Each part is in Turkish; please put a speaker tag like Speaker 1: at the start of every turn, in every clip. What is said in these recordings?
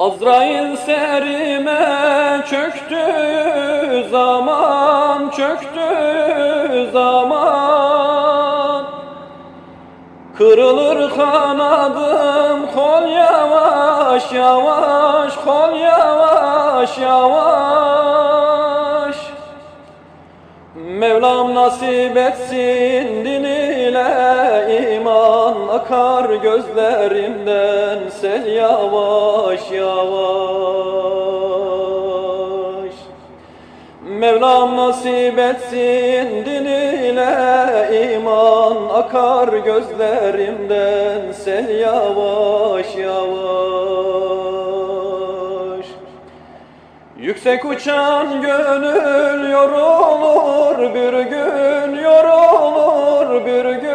Speaker 1: Azrail serime çöktü zaman çöktü zaman. Kırılır kanadım kol yavaş yavaş kol yavaş yavaş Mevlam nasip etsin din ile iman akar gözlerimden sel yavaş yavaş. Mevlam nasip etsin din ile iman akar gözlerimden sel yavaş yavaş Yüksek uçan gönül yorulur bir gün yorulur bir gün.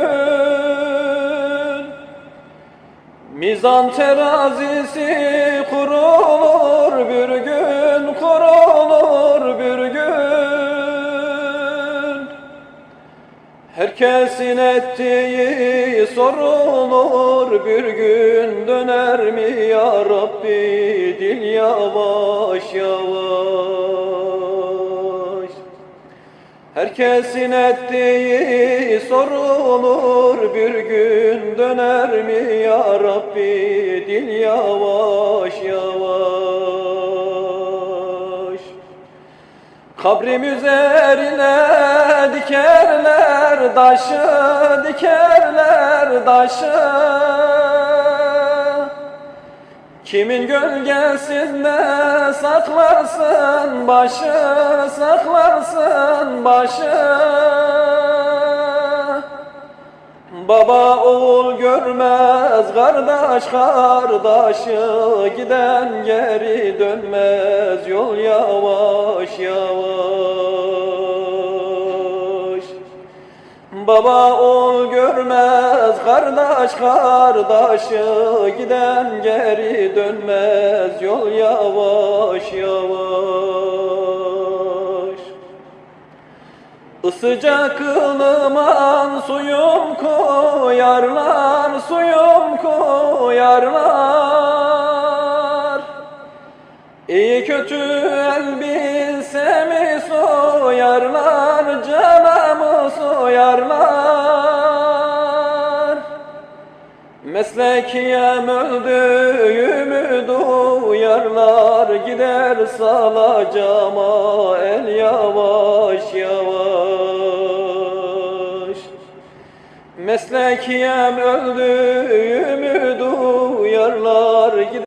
Speaker 1: Mizan terazisi kurulur Herkesin ettiği sorulur bir gün döner mi ya Rabbi? Dil yavaş yavaş. Herkesin ettiği sorulur bir gün döner mi ya Rabbi? Dil yavaş yavaş Kabrim üzerine dikerler taşı, dikerler taşı Kimin gölgesinde saklarsın başı, saklarsın başı. Baba oğul görmez, kardeş kardeşı Giden geri dönmez, yol yavaş yavaş Baba oğul görmez, kardeş kardeşı Giden geri dönmez, yol yavaş yavaş. Isıcak ılıman suyum koyarlar, suyum koyarlar İyi kötü elbisemi soyarlar, canımı Meslekiyem öldüğümü duyarlar Gider salacama el yavaş yavaş. Meslekiyem öldüğümü duyarlar Gider